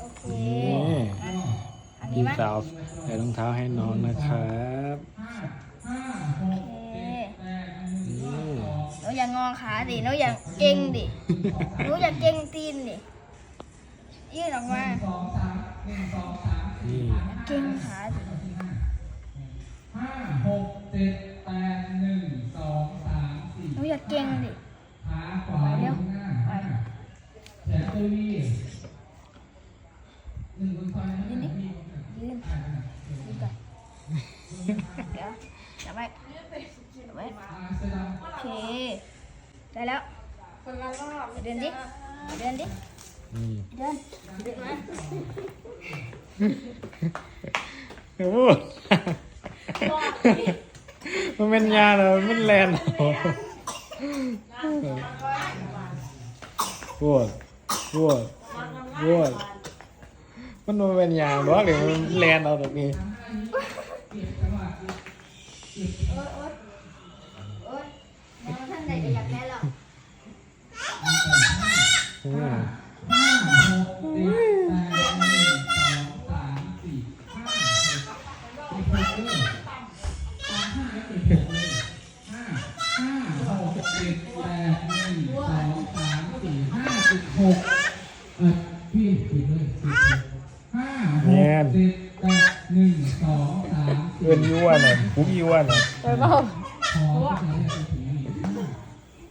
โอเคนี่อันพี่นี้มั้ยสาวใส่รองเท้าให้น้องนะครับโอเคนี่หนูอย่างงอขาดิหนูอย่างเก่งดิหนูอย่าเก่งตีนดิยื่นออกมานี่เก่งขาดิห้าหกเจ็ดแปดหนึ่งสองสามสี่หนูอย่าเก่งดิขาขวาลงหน้า ไป แขนตัววีหนึ่งคนคอ ยืนดิยืนยืนก่อนเดี๋ยวจับไว้จับไว้โอเค ได้แล้วเดินดิเดินดิเดินเดินมาโอ้มันเป็นยาเหรอมันเป็นแลนเหรอปวดปวดปวด มันมันเป็นยาหรอหรือมันแลนเอาตรงนี้โอ๊ยแม่ท่านใดจะอยแพ้หรออืมห้าหกเอ่องสามสี่ห้าหกแปดเลยสามห้าแล้วติดหกเลยห้าห้าหกเจ็ดแปดหนึ่งสองสามสี่ห้าสิบหกเออพี่ติดเลยสิบหกห้ หกเจ็ดแปดหนึ่งสองสามสี่เอื้อนยั่วน่ะปุ๊บยั่วน่ะไปเปล่าพอก็จะได้ไปถึงนี่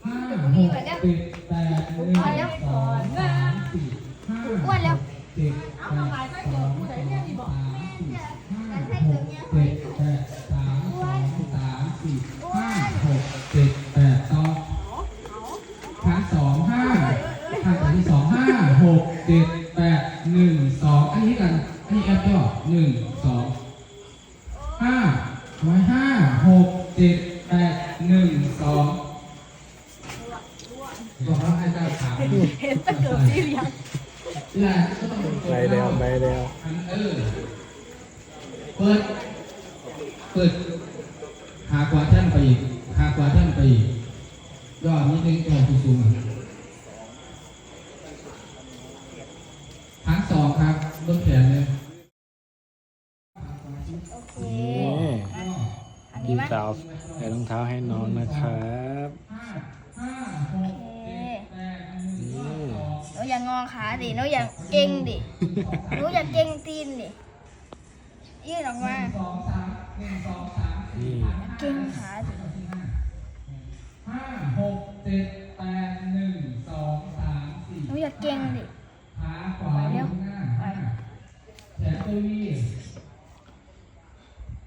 ห้าหกเจ็ดแปดหนึ่งสองสามสี่ห้าอ้วนแล้วเจ็ดแปดสองสามสี่ห้าหกเจ็ดแปดสามสองสามสี่ห้าหกเจ็ดแปดต่อครั้งสองห้าครั้งที่สองห้าหกเจ็ดแปดหนึ่งสองอันนี้กัน อันนี้ แอปย่อหนึ่งสองห้าร้อยห้าหกเจ็ดแปดหนึ่งสองบอกว่าให้เจ้าถามเห็นตะเกียบสีเหลืองแหละก็ต้องไปแล้วไปแล้วเออเปิดเปิดหากว่าท่านไปอีกหากว่าท่านไปอีกย่อนิดนึงย่อสูงๆอะครั้งสองครับบนแขนเลย โอเคนี่อันนี้พี่มั้ยสาวใส่รองเท้าให้น้องนะครับห้าหกโอเคแปดหนึ่งนี่หนูอย่างงอขาดิหนูอย่างเก่งดิหนูอย่าเก่งตีนดิยื่นออกมาสองสามหนึ่งสองสามนี่เก่งขาดิห้าหกเจ็ดแปดหนึ่งสองสามสี่หนูอย่าเก่งดิ ขาขวาลงหน้าไป แขนตัววี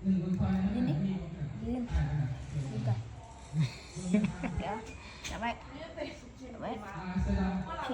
หนึ่งคนคอยนะ ยืนดิยืนยืนก่อนเี๋ยวเดี๋ยวไว้เดี๋ยวไว้โอเค